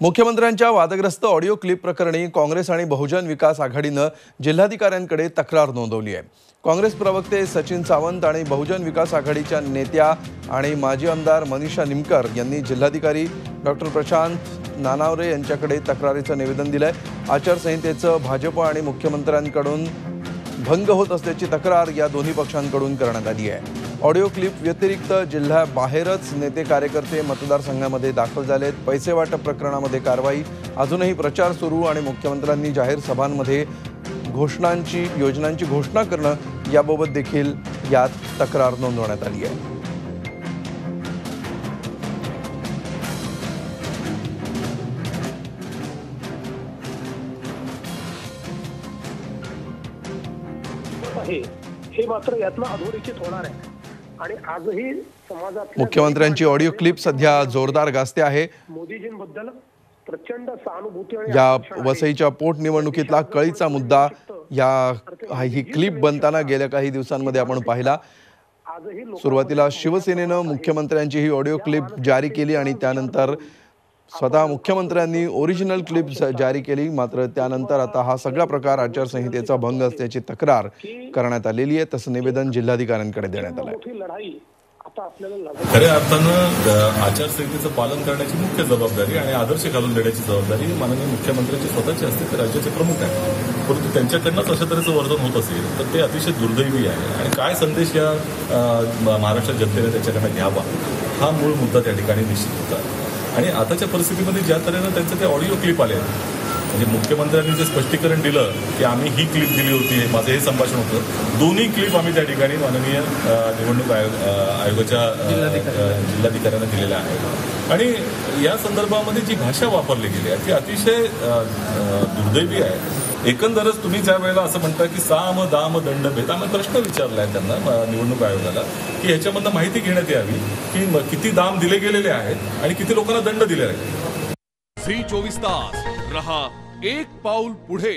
मुख्यमंत्र्यांच्या वादग्रस्त audio clip प्रकरणी काँग्रेस आणि बहुजन विकास आघाडीनं जिल्हाधिकाऱ्यांकडे तक्रार नोंदवली आहे. काँग्रेस प्रवक्ते सचिन सावंत आणि बहुजन विकास आघाडीच्या नेत्या आणि माजी आमदार मनीषा निमकर यांनी जिल्हाधिकारी डॉक्टर प्रशांत नानावरे यांच्याकडे तक्रारीचं निवेदन दिलं आहे आचारसंहितेचं भाजप आणि मुख्यमंत्र्यांकडून भंग होत असल्याची तक्रार या दोन्ही पक्षांकडून करण्यात आली आहे. ऑडिओ क्लिप व्यतिरिक्त जिल्ह्याबाहेरच नेते कार्यकर्ते मतदारसंघामध्ये दाखल झालेत. पैसे वाटप प्रकरणामध्ये कारवाई. अजूनही प्रचार सुरू आणि मुख्यमंत्र्यांनी जाहीर सभांमध्ये घोषणांची योजनांची घोषणा करणं याबाबत देखील यात तक्रार नोंदवण्यात आली आहे. आहे हे मात्र यातनं अधोरेखित होणार आहे. आणि आजही समाजात मुख्यमंत्र्यांची ऑडिओ क्लिप सध्या जोरदार गाजते आहे. मोदीजींबद्दल प्रचंड सहानुभूती या. वसईच्या पोटनिवडणुकीतला कळीचा मुद्दा या ही क्लिप बनताना गेल्या काही दिवसांमध्ये आपण पाहिला. सुरुवातीला शिवसेनेनं मुख्यमंत्र्यांची ही ऑडिओ क्लिप जारी केली आणि त्यानंतर स्वतः मुख्यमंत्र्यांनी ओरिजिनल क्लिप जारी केली. मात्र त्यानंतर आता हा सगळा प्रकार आचारसंहितेचा भंग असल्याची तक्रार करण्यात आलेली आहे. तसं निवेदन जिल्हाधिकाऱ्यांकडे देण्यात आलं आहे खऱ्या अर्थानं आचारसंहितेचं पालन करण्याची मुख्य जबाबदारी आणि आदर्श घालून देण्याची जबाबदारी माननीय मुख्यमंत्र्यांची स्वतःची असते ते राज्याचे प्रमुख आहेत. परंतु त्यांच्याकडनंच अशा तऱ्हेचं वर्तन होत असेल तर ते अतिशय दुर्दैवी आहे. आणि काय संदेश या महाराष्ट्र जनतेने त्याच्याकडनं घ्यावा? हा मूळ मुद्दा त्या ठिकाणी निश्चित होता. आणि आताच्या परिस्थितीमध्ये ज्या तऱ्हेनं त्यांचे ते ऑडिओ क्लिप आले म्हणजे मुख्यमंत्र्यांनी जे स्पष्टीकरण दिलं की आम्ही ही क्लिप दिली होती माझं हे संभाषण होतं दोन्ही क्लिप आम्ही त्या ठिकाणी माननीय निवडणूक आयोग आयोगाच्या जिल्हाधिकाऱ्यांना दिलेल्या आहेत. आणि या संदर्भामध्ये जी भाषा वापरली गेली आहे ती अतिशय दुर्दैवी आहे. एकंदरच तुम्ही ज्या वेळेला असं म्हणता की साम दाम दंड भेद आम्ही प्रश्न विचारलाय त्यांना निवडणूक आयोगाला की ह्याच्यामधनं माहिती घेण्यात यावी की किती दाम दिले गेलेले आहेत आणि किती लोकांना दंड दिले आहेत. श्री चोवीस तास रहा एक पाऊल पुढे.